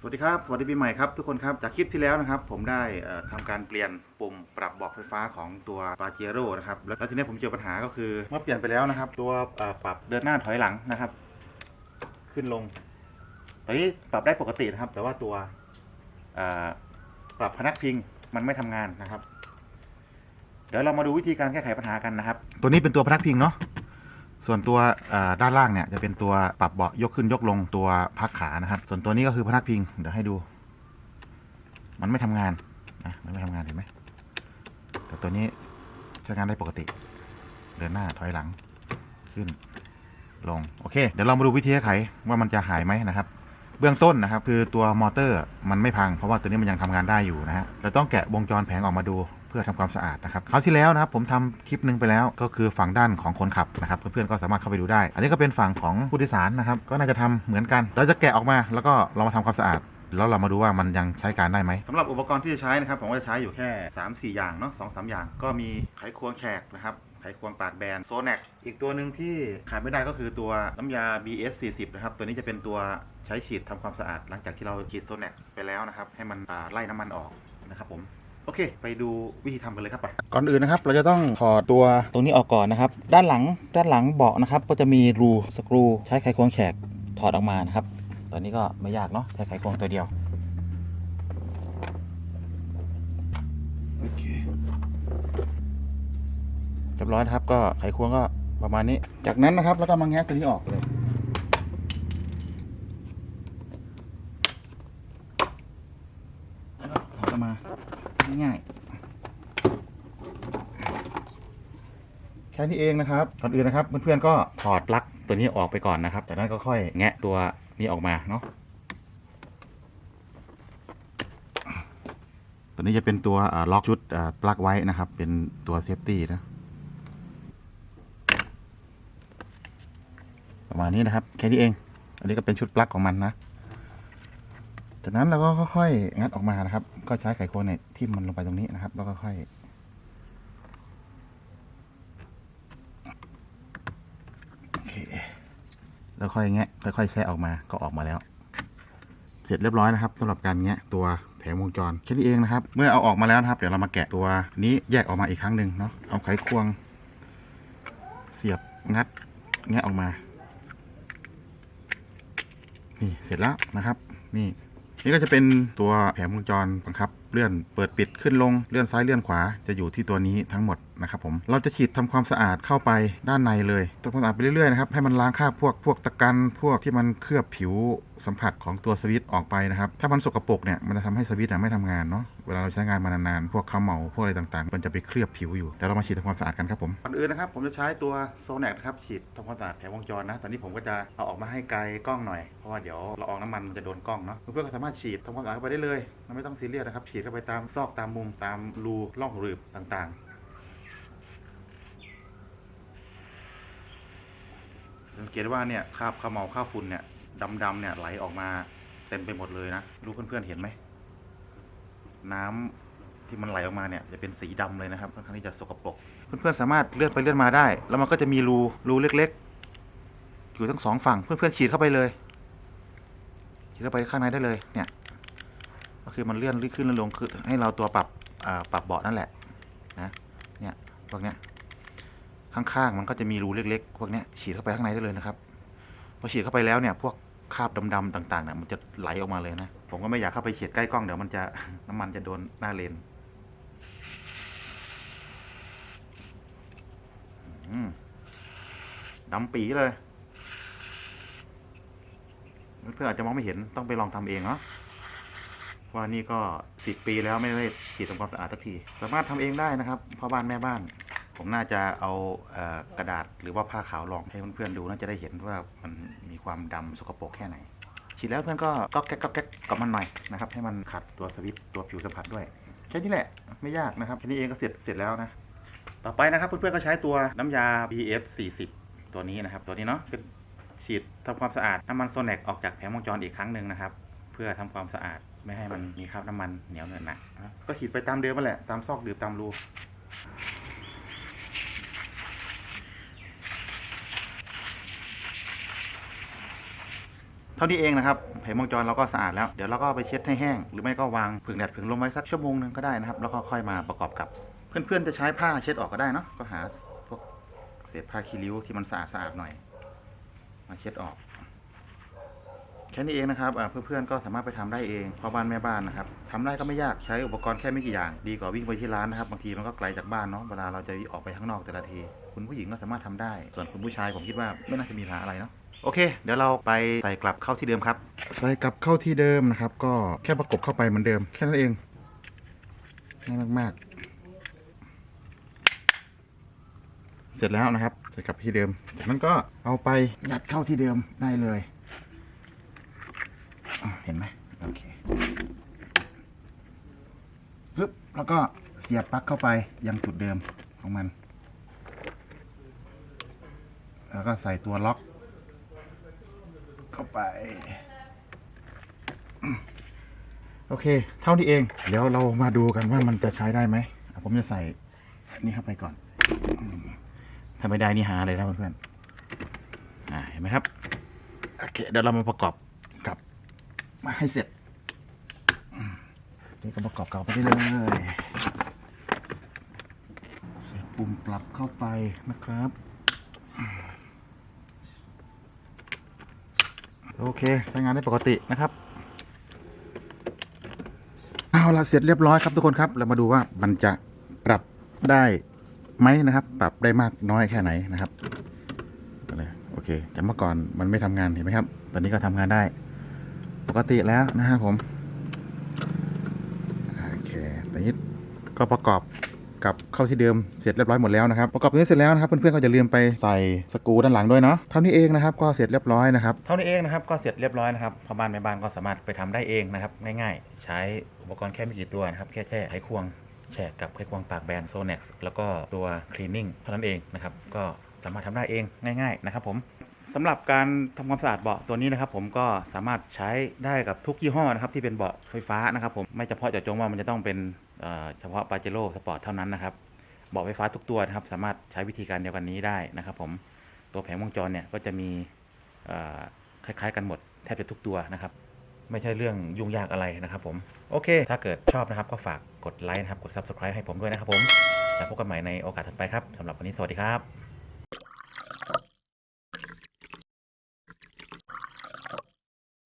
สวัสดีครับ สวัสดีปีใหม่ครับทุกคนครับ จากคลิปที่แล้วนะครับ ผมได้เอ่อทำการเปลี่ยนปุ่มปรับบอกไฟฟ้าของตัวปาเจโร่นะครับ แล้วทีนี้ผมเจอปัญหาก็คือ เมื่อเปลี่ยนไปแล้วนะครับ ตัวปรับเดินหน้าถอยหลังนะครับ ขึ้นลง ตอนนี้ปรับได้ปกตินะครับ แต่ว่าตัวปรับพนักพิงมันไม่ทำงานนะครับ เดี๋ยวเรามาดูวิธีการแก้ไขปัญหากันนะครับ ตัวนี้เป็นตัวพนักพิงเนาะ ส่วนตัวด้านล่างเนี่ยจะเป็นตัวปรับเบาะยกขึ้นยกลงตัวพักขานะครับ ส่วนตัวนี้ก็คือพนักพิงเดี๋ยวให้ดู มันไม่ทำงานนะมันไม่ทำงานเห็นไหมแต่ตัวนี้ใช้งานได้ปกติ เดินหน้าถอยหลังขึ้นลงโอเค เดี๋ยวเรามาดูวิธีไขว่ามันจะหายไหมนะครับเบื้องต้นนะครับคือตัวมอเตอร์มันไม่พังเพราะว่าตัวนี้มันยังทำงานได้อยู่นะฮะเราต้องแกะวงจรแผงออกมาดู เพื่อทำความสะอาดนะครับคราวที่แล้วนะครับผมทำคลิปหนึ่งไปแล้วก็คือฝั่งด้านของคนขับนะครับเพื่อนๆก็สามารถเข้าไปดูได้ อันนี้ก็เป็นฝั่งของผู้โดยสารนะครับก็น่าจะทำเหมือนกัน เราจะแกะออกมา แล้วก็เรามาทำความสะอาดแล้วเรามาดูว่ามันยังใช้การได้ไหมสำหรับอุปกรณ์ที่จะใช้นะครับผมก็จะใช้อยู่แค่ 3 4 อย่างเนาะสองสามอย่าง ก็มีไขควงแขกนะครับไขควงปากแบนโซน x อีกตัวหนึ่งที่ขาดไม่ได้ก็คือตัวน้ำยา BS 40นะครับตัวนี้จะเป็นตัวใช้ฉีดทำความสะอาด หลังจากที่เราฉีดโซน x ไปแล้วนะครับให้มันไล่น้ำมันออกนะครับผม โอเค ไปดูวิธีทำกันเลยครับไปก่อนอื่นนะครับ เราจะต้องถอดตัวตรงนี้ออกก่อนนะครับ ด้านหลังด้านหลังเบาะนะครับ ก็จะมีรูสกรูใช้ไขควงแขกถอดออกมานะครับ ตอนนี้ก็ไม่ยากเนาะใช้ไขควงตัวเดียวโอเคเรียบร้อยนะครับก็ไขควงก็ประมาณนี้ จากนั้นนะครับแล้วก็มาแงะตัวนี้ออกเลย แล้วก็ถอดออกมา ง่ายๆ แค่นี้เองนะครับก่อนอื่นนะครับ เพื่อนๆก็ถอดปลั๊กตัวนี้ออกไปก่อนนะครับ จากนั้นก็ค่อยแงะตัวนี้ออกมาเนาะตัวนี้จะเป็นตัวล็อกชุดปลั๊กไว้นะครับ เป็นตัวเซฟตี้นะประมาณนี้นะครับ แค่นี้เอง อันนี้ก็เป็นชุดปลั๊กของมันนะ จากนั้นเราก็ค่อยๆงัดออกมานะครับ ก็ใช้ไขควงเนี่ยที่มันลงไปตรงนี้นะครับ แล้วก็ค่อยโอเคแล้วค่อยแงะค่อยๆแซะออกมาก็ออกมาแล้ว เสร็จเรียบร้อยนะครับสำหรับการแงะตัวแผงวงจรแค่นี้เองนะครับ เมื่อเอาออกมาแล้วนะครับ เดี๋ยวเรามาแกะตัวนี้แยกออกมาอีกครั้งหนึ่งเนาะเอาไขควง เสียบงัดแงะออกมา นี่เสร็จแล้วนะครับ นี่ นี่ก็จะเป็นตัวแผงวงจรบังคับ เลื่อนเปิดปิดขึ้นลงเลื่อนซ้ายเลื่อนขวาจะอยู่ที่ตัวนี้ทั้งหมดนะครับผมเราจะฉีดทำความสะอาดเข้าไปด้านในเลยทำความสะอาดไปเรื่อยๆนะครับให้มันล้างคราบพวกพวกตะกันพวกที่มันเคลือบผิวสัมผัสของตัวสวิตช์ออกไปนะครับ ถ้ามันสกปรกเนี่ยมันจะทำให้สวิตช์ไม่ทำงานเนาะเวลาเราใช้งานมานานๆ พวกเขมเหลาพวกอะไรต่างๆ มันจะไปเคลือบผิวอยู่เดี๋ยวเรามาฉีดทำความสะอาดกันครับผมก่อนอื่นนะครับผมจะใช้ตัวโซนแนนะครับฉีดทำความสะอาดแผงวงจรนะตอนนี้ผมก็จะเอาออกมาให้ไกลกล้องหน่อยเพราะว่าเดี๋ยวละอองน้ำมันมันจะโดนกล้องเนาะเพื่อนๆก็สามารถฉีดทำความสะอาดเข้าไปได้เลยเราไม่ต้องซีเรียสนะครับฉีดเข้าไปตามซอกตามมุมตามรูร่องหลืบต่างๆ สังเกตว่าเนี่ยคราบขมเมาคราบฝุ่นเนี่ยดำๆเนี่ยไหลออกมาเต็มไปหมดเลยนะรู้เพื่อนๆเห็นไหมน้ำที่มันไหลออกมาเนี่ยจะเป็นสีดำเลยนะครับค่อนข้างที่จะสกปรกเพื่อนๆสามารถเลื่อนไปเลื่อนมาได้ แล้วมันก็จะมีรูรูเล็ก ๆ อยู่ทั้งสองฝั่งเพื่อนๆฉีดเข้าไปเลยฉีดเข้าไปข้างในได้เลยเนี่ย ก็คือมันเลื่อนขึ้นเลื่อนลงคือให้เราตัวปรับปรับเบาะนั่นแหละนะเนี่ยพวกเนี้ยข้างๆมันก็จะมีรูเล็กๆพวกเนี้ยฉีดเข้าไปข้างในได้เลยนะครับพอฉีดเข้าไปแล้วเนี่ยพวกคราบดำๆต่างๆเนี่ยมันจะไหลออกมาเลยนะ ผมก็ไม่อยากเข้าไปเฉียดใกล้กล้องเดี๋ยวมันจะน้ำมันจะโดนหน้าเลนดำปีเลยเพื่อนๆอาจจะมองไม่เห็นต้องไปลองทำเองเนาะ ว่านี่ก็สิบปีแล้วไม่ได้ฉีดทำความสะอาดสักที สามารถทำเองได้นะครับพ่อบ้านแม่บ้าน ผมน่าจะเอากระดาษหรือว่าผ้าขาวรองให้เพื่อนๆดูน่าจะได้เห็นว่ามันมีความดำสกปรกแค่ไหนฉีดแล้วเพื่อนก็ก็แก๊กก็แก๊กกับมันหน่อยนะครับให้มันขัดตัวสวิตตัวผิวสัมผัสด้วยแค่นี้แหละไม่ยากนะครับแค่นี้เองก็เสร็จเสร็จแล้วนะต่อไปนะครับเพื่อนๆก็ใช้ตัวน้ำยา BF 40ตัวนี้นะครับ ตัวนี้เนาะฉีดทำความสะอาดน้ำมันโซเนกออกจากแผงวงจรอีกครั้งหนึ่งนะครับ เพื่อทำความสะอาด ไม่ให้มันมีคราบน้ำมันเหนียวเหนอะหนะนะครับก็ฉีดไปตามเดิมนั่นแหละตามซอกหรือตามรูเท่านี้เองนะครับแผงวงจรเราก็สะอาดแล้วเดี๋ยวเราก็ไปเช็ดให้แห้ง หรือไม่ก็วางผึ่งแดดผึ่งลมไว้สักชั่วโมงหนึงก็ได้นะครับ แล้วก็ค่อยมาประกอบกับเพื่อนๆจะใช้ผ้าเช็ดออกก็ได้เนาะก็หาพวกเศษผ้าคีริ้วที่มันสะอาดๆหน่อย มาเช็ดออก ค่นี้เองนะครับเพื่อนๆก็สามารถไปทำได้เองพ่อบ้านแม่บ้านนะครับทำได้ก็ไม่ยากใช้อุปกรณ์แค่ไม่กี่อย่าง ดีกว่าวิ่งไปที่ร้านนะครับบางทีมันก็ไกลจากบ้านเนาะเวลาเราจะออกไปข้างนอกแต่ละที คุณผู้หญิงก็สามารถทำได้ ส่วนคุณผู้ชายผมคิดว่าไม่น่าจะมีปัญหาอะไรเนาะโอเค เดี๋ยวเราไปใส่กลับเข้าที่เดิมครับ ใส่กลับเข้าที่เดิมนะครับ ก็แค่ประกบเข้าไปเหมือนเดิม แค่นั้นเองง่ายมากๆ เสร็จแล้วนะครับ ใส่กลับที่เดิม จากนั้นก็เอาไปยัดเข้าที่เดิมได้เลย เห็นไหมโอเคปึ๊บแล้วก็เสียบปลั๊กเข้าไปยังจุดเดิมของมัน แล้วก็ใส่ตัวล็อก เข้าไป โอเค เท่านี้เอง เดี๋ยวเรามาดูกันว่ามันจะใช้ได้ไหม ผมจะใส่นี่เข้าไปก่อน ถ้าไม่ได้นี่หาเลยนะเพื่อนๆอ่าเห็นไหมครับ โอเค เดี๋ยวเรามาประกอบ มาให้เสร็จนี่ก็ประกอบเก่าไปได้เลยใส่ปุ่มปรับเข้าไปนะครับโอเคใช้งานได้ปกตินะครับเอาละเสร็จเรียบร้อยครับทุกคนครับ เรามาดูว่ามันจะปรับได้ไหมนะครับ ปรับได้มากน้อยแค่ไหนนะครับโอเคจากเมื่อก่อนมันไม่ทำงานเห็นไหมครับ ตอนนี้ก็ทำงานได้ ปกติแล้วนะครับผม โอเคแตอนนี้ก็ประกอบกับเข้าที่เดิมเสร็จเรียบร้อยหมดแล้วนะครับประกอบตรงนี้เสร็จแล้วนะครับเพื่อนๆก็จะลืมไปใส่สกูด้านหลังด้วยเนาะเท่านี้เองนะครับก็เสร็จเรียบร้อยนะครับเท่านี้เองนะครับก็เสร็จเรียบร้อยนะครับพ่อบ้านแม่บ้านก็สามารถไปทำได้เองนะครับง่ายๆ ใช้อุปกรณ์แค่ไม่กี่ตัวนะครับแค่แค่ไขควงแฉกกับไขควงปากแบนโซเน็กแล้วก็ตัวคลีนนิ่งเท่านั้นเองนะครับก็สามารถทำได้เองง่าย ๆ นะครับผม สำหรับการทำความสะอาดเบาะตัวนี้นะครับ ผมก็สามารถใช้ได้กับทุกยี่ห้อนะครับ ที่เป็นเบาะไฟฟ้านะครับ ผมไม่เฉพาะเจาะจงว่ามันจะต้องเป็นเเฉพาะปาเจโร่สปอร์ตเท่านั้นนะครับเบาะไฟฟ้าทุกตัวนะครับ สามารถใช้วิธีการเดียวกันนี้ได้นะครับ ผมตัวแผงวงจรเนี่ยก็จะมีคล้ายๆ กันหมดแทบจะทุกตัวนะครับ ไม่ใช่เรื่องยุ่งยากอะไรนะครับ ผมโอเค ถ้าเกิดชอบนะครับ ก็ฝากกดไลค์นะครับกด subscribe ให้ผมด้วยนะครับ ผมแล้วพบกันใหม่ในโอกาสถัดไปครับสำหรับวันนี้สวัสดีครับ